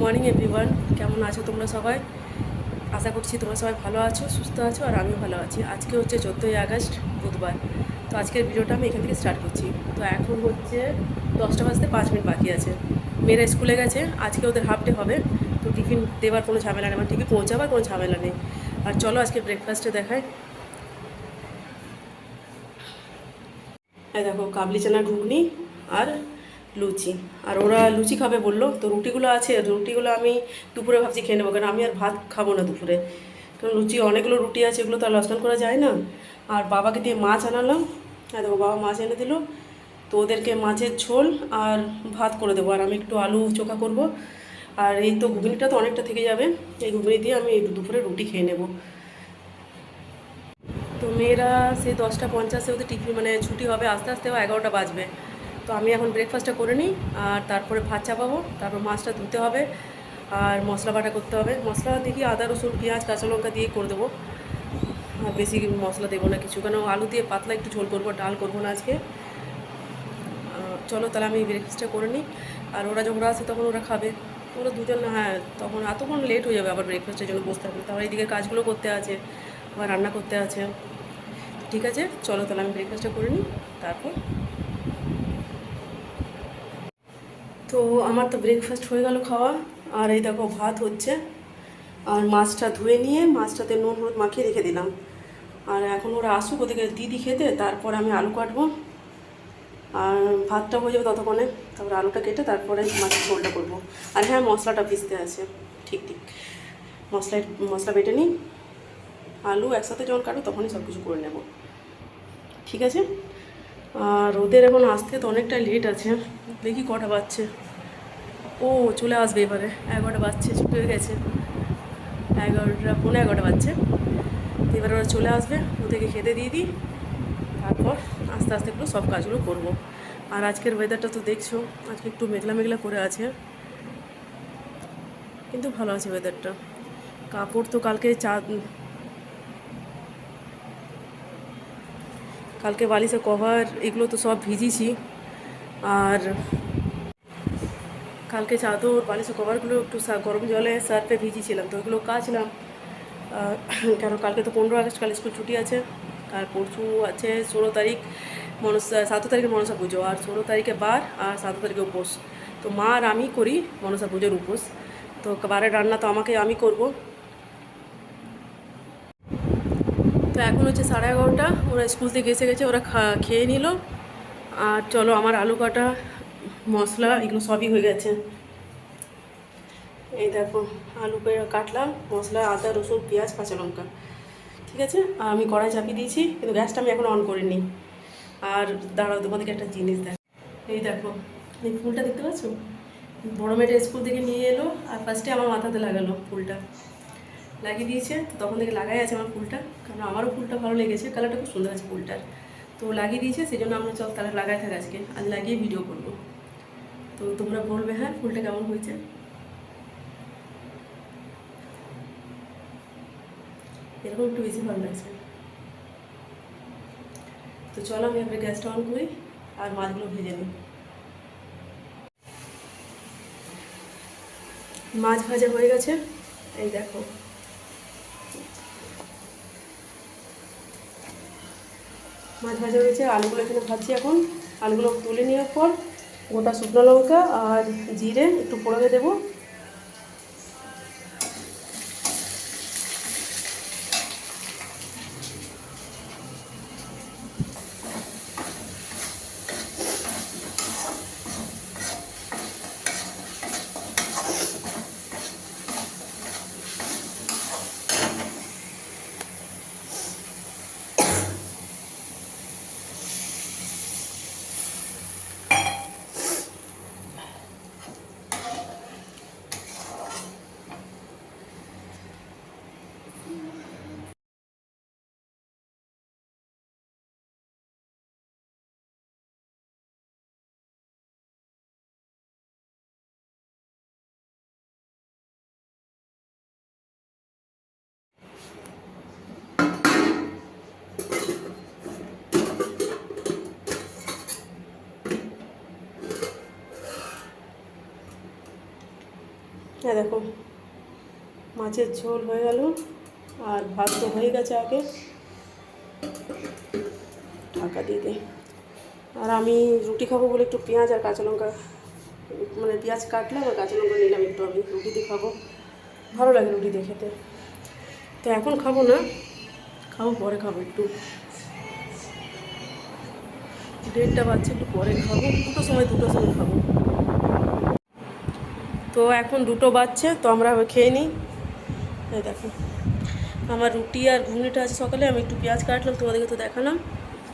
Morning everyone কেমন আছো তোমরা সবাই? আশা করছি তোমরা সবাই ভালো আছো, সুস্থ আছো, আর আমিও ভালো আছি। আজকে হচ্ছে চোদ্দোই আগস্ট, বুধবার। তো আজকের ভিডিওটা আমি এখান থেকে স্টার্ট করছি। তো এখন হচ্ছে দশটা বাজতে পাঁচ মিনিট বাকি আছে। মেয়েরা স্কুলে গেছে, আজকে ওদের হাফ ডে হবে। তো টিফিন দেওয়ার কোনো ঝামেলা নেই আমার টিফিন পৌঁছাবার কোনো ঝামেলা নেই। আর চলো আজকে ব্রেকফাস্টে দেখায় দেখো, কাবলি চানা ঘুগনি আর লুচি। আর ওরা লুচি খাবে বলল, তো রুটিগুলো আছে, রুটিগুলো আমি দুপুরে ভাবছি খেয়ে নেব, কারণ আমি আর ভাত খাব না দুপুরে। কারণ লুচি, অনেকগুলো রুটি আছে, এগুলো তো আর লসকান করা যায় না। আর বাবাকে দিয়ে মাছ আনালাম। আর দেখো, বাবা মাছ এনে দিল। তো ওদেরকে মাছের ঝোল আর ভাত করে দেবো। আর আমি একটু আলু চোখা করব। আর এই তো ঘুগনিটা তো অনেকটা থেকে যাবে। এই ঘুগনি দিয়ে আমি দুপুরে রুটি খেয়ে নেব। তো মেয়েরা সেই দশটা পঞ্চাশে ওদের টিফিন মানে ছুটি হবে। আস্তে আস্তে এগারোটা বাজবে। তো আমি এখন ব্রেকফাস্টটা করে নিই, আর তারপরে ভাত চাপাবো, তারপর মাছটা ধুতে হবে, আর মশলা বাটা করতে হবে। মশলা দেখি আদা, রসুন, পেঁয়াজ, কাঁচা লঙ্কা দিয়ে করে দেবো। বেশি মশলা দেবো না কিছু, কেন আলু দিয়ে পাতলা একটু ঝোল করব, ডাল করব না আজকে। চলো তাহলে আমি ব্রেকফাস্টটা করে নিই। আর ওরা যখন আসে তখন ওরা খাবে। ওরা দুজন না হ্যাঁ তখন এতক্ষণ লেট হয়ে যাবে আবার ব্রেকফাস্টের জন্য বসতে হবে। তারপর এইদিকে কাজগুলো করতে আছে, আবার রান্না করতে আছে। ঠিক আছে? চলো তাহলে আমি ব্রেকফাস্টটা করে নিই, তারপর তো আমার তো ব্রেকফাস্ট হয়ে গেল খাওয়া। আর এই দেখো ভাত হচ্ছে। আর মাছটা ধুয়ে নিয়ে মাছটাতে নুন, হলুদ মাখিয়ে রেখে দিলাম। আর এখন ওরা আসুক ওদেরকে দিদি খেতে, তারপর আমি আলু কাটবো। আর ভাতটা হয়ে যাবে ততক্ষণে, তারপরে আলুটা কেটে তারপরে মাছের ঝোলটা করব। আর হ্যাঁ মশলাটা পিসতে আছে। ঠিক ঠিক। মশলা মশলা বেটে নিই। আলু একসাথে যখন কাটো, তখনই সব কিছু করে নেব। ঠিক আছে? আর ওদের এখন আসতে তো অনেকটা লেট আছে। দেখি কটা বাজছে। ও, চলে আসবে এবারে। এগারোটা বাজছে, ছুটি হয়ে গেছে। এগারোটা পনেরো এগারোটা বাজছে। এবার ওরা চলে আসবে, ওদেরকে খেতে দিয়ে দিই। তারপর আস্তে আস্তে একটু সব কাজগুলো করব। আর আজকের ওয়েদারটা তো দেখছ, আজকে একটু মেঘলা মেঘলা করে আছে। কিন্তু ভালো আছে ওয়েদারটা কাপড় তো কালকে চা কালকে বালিশের কভার এগুলো তো সব ভিজিয়েছি। আর কালকে চাদর বালিশের কভারগুলো একটু গরম জলে সার্ফে ভিজিয়েছিলাম, তো ওইগুলো কাচলাম। কেন কালকে তো পনেরো আগস্ট, কাল স্কুল ছুটি আছে, আর পরশু আছে ষোলো তারিখ মনসা সাত তারিখে মনসা পুজো, আর ষোলো তারিখে বার, আর সাত তারিখে উপোস। তো মা আর আমি করি মনসা পুজোর উপোস। তো বারের রান্না তো আমাকে আমি করব। তো এখন হচ্ছে সাড়ে এগারোটা, ওরা স্কুল থেকে এসে গেছে, ওরা খেয়ে নিল। আর চলো আমার আলু কাটা, মশলা, এগুলো সবই হয়ে গেছে। এই দেখো, আলু কাটলাম, মশলা, আদা, রসুন, পেঁয়াজ, কাঁচা লঙ্কা। ঠিক আছে? আর আমি কড়াই চাপিয়ে দিয়েছি, কিন্তু গ্যাসটা আমি এখন অন করিনি। আর দাঁড়াও, তোমাদেরকে একটা জিনিস দেখ, এই দেখো, এই ফুলটা দেখতে পাচ্ছ? বড় মেয়েটা স্কুল থেকে নিয়ে এলো, আর ফার্স্টে আমার মাথাতে লাগালো ফুলটা। লাগিয়ে দিয়েছে, তো তখন থেকে লাগাই আছে আমার ফুলটা, কারণ আমারও ফুলটা ভালো লেগেছে, কালারটা খুব সুন্দর আছে ফুলটার। তো লাগিয়ে দিয়েছে সেই জন্য আমরা চল তাহলে লাগাই থাকা আজকে, আজ লাগিয়ে ভিডিও করব। তো তোমরা বলবে হ্যাঁ ফুলটা কেমন হয়েছে? এরকম একটু বেশি ভালো লাগছে। তো চলো আমি এবার গ্যাসটা অন করি, আর মাছগুলো ভেজে নিই। মাছ ভাজা হয়ে গেছে, এই দেখো। মাছ ভাজা হয়েছে, আলুগুলো এখানে ভাজছি এখন। আলুগুলো তুলে নেওয়ার পর গোটা শুকনো লঙ্কা আর জিরে একটু পোড়াতে দেবো। দেখো, মাছের ঝোল হয়ে গেল, আর ভাত তো হয়ে গেছে আগে। ঢাকা দিয়ে দিই আর আমি রুটি খাব বলে একটু পেঁয়াজ আর কাঁচা লঙ্কা মানে পেঁয়াজ কাটলাম আর কাঁচা লঙ্কা নিলাম একটু আমি, রুটি দিয়ে খাব। ভালো লাগে রুটি দিয়ে খেতে। তো এখন খাব না, খাব, পরে খাব একটু। দেড়টা বাচ্চা একটু পরে খাব, দুটো সময় দুটো সময় খাব। তো এখন দুটো বাচ্চা তো আমরা খেয়ে নিই। দেখো, আমার রুটি আর ঘুগনিটা আছে সকালে, আমি একটু পেঁয়াজ কাটলাম, তোমাদেরকে তো দেখালাম।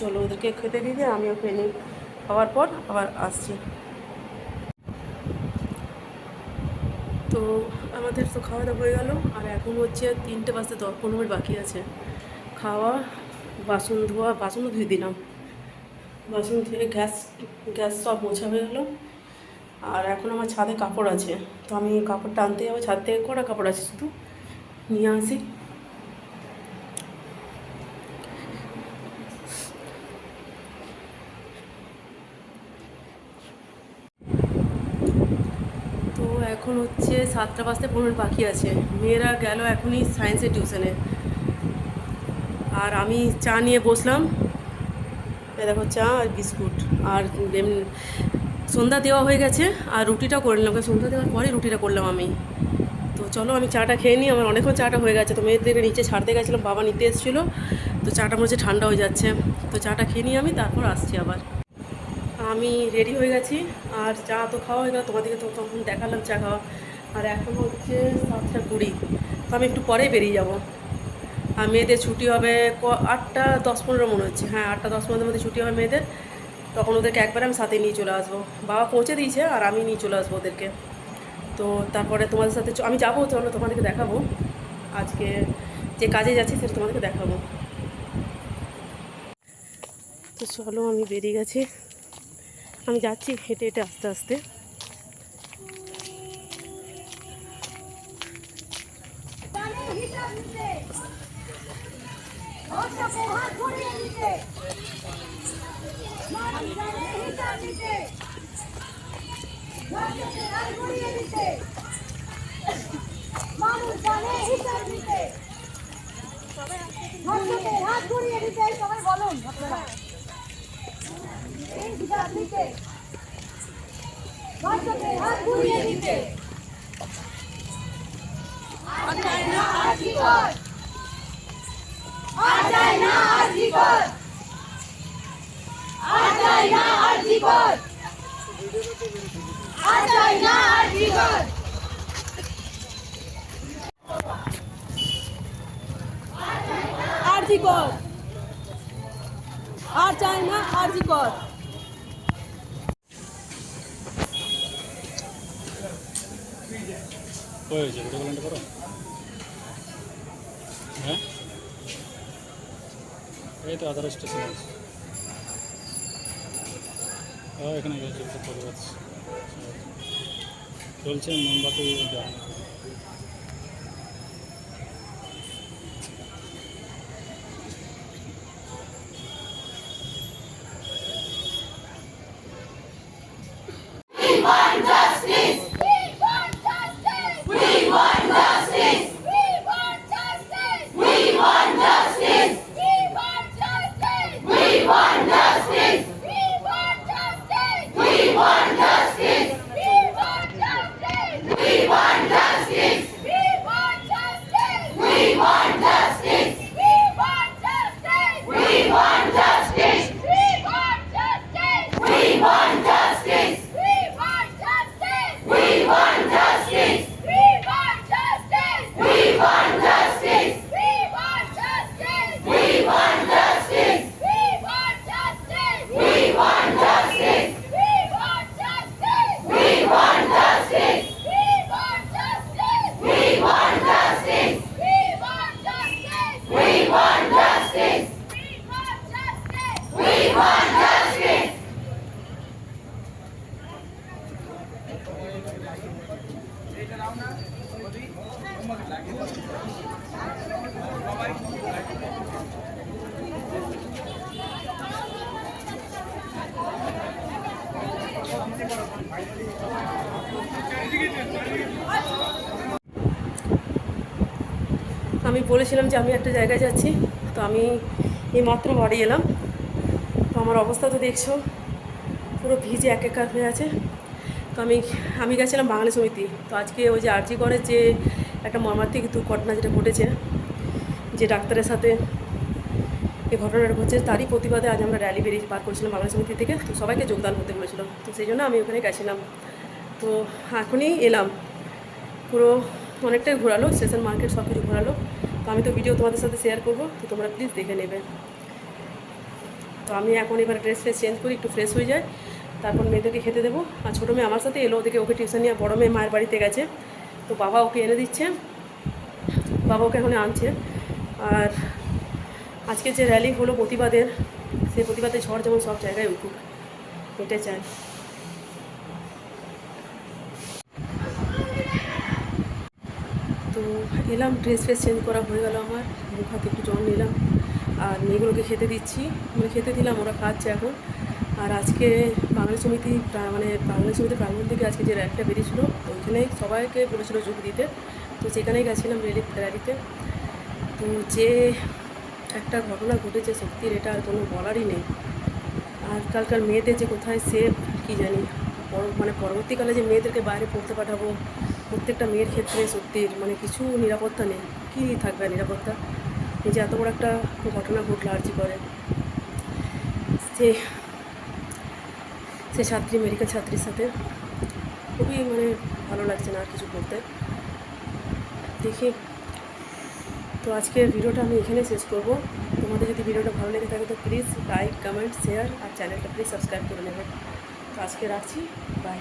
চলো ওদেরকে খেতে দিয়ে দিয়ে আমিও খেয়ে নিই। খাওয়ার পর আবার আসছি। তো আমাদের তো খাওয়া দাওয়া হয়ে গেল, আর এখন হচ্ছে তিনটে বাজতে দশ, পনেরো মিনিট বাকি আছে। খাওয়া, বাসন ধোয়া বাসনও ধুয়ে দিলাম। বাসন ধুয়ে গ্যাস গ্যাস সব মোছা হয়ে গেলো। আর এখন আমার ছাদে কাপড় আছে। তো আমি কাপড়টা আনতে যাব, ছাদ থেকে কটা কাপড় আছে শুধু? নিয়ে আসি। তো এখন হচ্ছে সাতটা বাজতে পনেরো বাকি আছে। মেয়েরা গেল এখনই সায়েন্সের টিউশনে। আর আমি চা নিয়ে বসলাম। দেখো চা আর বিস্কুট। আর সন্ধ্যা দেওয়া হয়ে গেছে আর রুটিটা করে নিলাম সন্ধ্যা দেওয়ার পরে রুটিটা করলাম আমি। তো চলো আমি চাটা খেয়ে নিই, আমার অনেকক্ষণ চাটা হয়ে গেছে, তো মেয়েদের নিচে ছাড়তে গেছিলাম, বাবা নিতে এসেছিল, তো চাটা মনে হচ্ছে ঠান্ডা হয়ে যাচ্ছে। তো চাটা খেয়ে নিই আমি, তারপর আসছি আবার। আমি রেডি হয়ে গেছি, আর চা তো খাওয়া হয়ে গেল, তোমাদেরকে তো তখন দেখালাম চা খাওয়া। আর এখন হচ্ছে সাতটা কুড়ি, তো আমি একটু পরেই বেরিয়ে যাব। আর মেয়েদের ছুটি হবে আটটা দশ পনেরো মনে হচ্ছে হ্যাঁ আটটা দশ পনেরোর মধ্যে ছুটি হবে মেয়েদের। তখন ওদেরকে একবার আমি সাথে নিয়ে চলে আসব। বাবা পৌঁছে দিয়েছে আর আমি নিয়ে চলে আসব ওদেরকে। তো তারপরে তোমাদের সাথে আমি যাব, চলো তোমাদেরকে দেখাবো। আজকে যে কাজে যাচ্ছি সেটা তোমাদেরকে দেখাবো। তো চলো আমি বেরিয়ে গেছি। আমি যাচ্ছি হেঁটে হেঁটে আস্তে আস্তে। আর যায় না আর কি কর আর যায় না আর কি কর আর যায় না আর কি কর আর যায় না আর কি কর আরজি কর। আর চাই না আরজি কর। হয়েছে হ্যাঁ? এই তো আধার স্টেশন আছে। এখানে চলছে মোমবাতি আমি বলেছিলাম যে আমি একটা জায়গায় যাচ্ছি, তো আমি এই মাত্র বাড়ি এলাম। তো আমার অবস্থা তো দেখছ, পুরো ভিজে এক একার হয়ে আছে। তো আমি আমি গেছিলাম বাঙালি সমিতি। তো আজকে ওই যে আরজি করে যে একটা মর্মান্তিক দুর্ঘটনা যেটা ঘটেছে, যে ডাক্তারের সাথে এই ঘটনাটা ঘটছে, তারই প্রতিবাদে আজ আমরা র্যালি বেরিয়ে বার করেছিলাম বাংলা সমিতি থেকে। তো সবাইকে যোগদান করতে বলেছিল তো সেই জন্য আমি ওখানে গেছিলাম। তো এখনই এলাম। পুরো অনেকটাই ঘোরালো, স্টেশন মার্কেট সব কিছু ঘোরালো। তো আমি তো ভিডিও তোমাদের সাথে শেয়ার করব, তো তোমরা প্লিজ দেখে নেবে। তো আমি এখন এবার ড্রেস ফ্রেস চেঞ্জ করি, একটু ফ্রেশ হয়ে যায়, তারপর মেয়েদেরকে খেতে দেবো। আর ছোটো মেয়ে আমার সাথে এলো, ওদেরকে ওকে টিউশন নিয়ে, বড়ো মেয়ে মায়ের বাড়িতে গেছে। তো বাবা ওকে এনে দিচ্ছে, বাবা ওকে এখন আনছে। আর আজকে যে র্যালি হলো প্রতিবাদের, সেই প্রতিবাদের ঝড় যেমন সব জায়গায় উঠুক, এটাই চাই। এলাম ড্রেস ফ্রেস চেঞ্জ করা হয়ে গেল আমার। মুখ হাতে একটু জল নিলাম। আর মেয়েগুলোকে খেতে দিচ্ছি। মানে খেতে দিলাম, ওরা খাচ্ছে এখন। আর আজকে বাংলা সমিতি মানে বাংলা সমিতি প্রাঙ্গণ থেকে আজকে যে র্যালিটা বেরিয়েছিলো, ওইখানে সবাইকে বলেছিল যোগ দিতে। তো সেখানেই গেছিলাম র্যালি র্যালিতে তো যে একটা ঘটনা ঘটেছে সত্যির এটা আর কোনো বলারই নেই। আজকালকার মেয়েদের যে কোথায় সেফ কি জানি। মানে পরবর্তীকালে যে মেয়েদেরকে বাইরে পড়তে পাঠাবো প্রত্যেকটা মেয়ের ক্ষেত্রে সত্যির মানে কিছু নিরাপত্তা নেই। কী থাকবে নিরাপত্তা? এই যে এত বড় একটা ঘটনা ঘটলো আর্জি করে সে সে ছাত্রী মেডিকেল ছাত্রীর সাথে খুবই মানে ভালো লাগছে না আর কিছু করতে দেখি, তো আজকে ভিডিওটা আমি এখানে শেষ করব। তোমাদের যদি ভিডিওটা ভালো লেগে থাকে তো প্লিজ লাইক কমেন্ট শেয়ার আর চ্যানেলটা প্লিজ সাবস্ক্রাইব করে নেবে। তো আজকে রাখছি বাই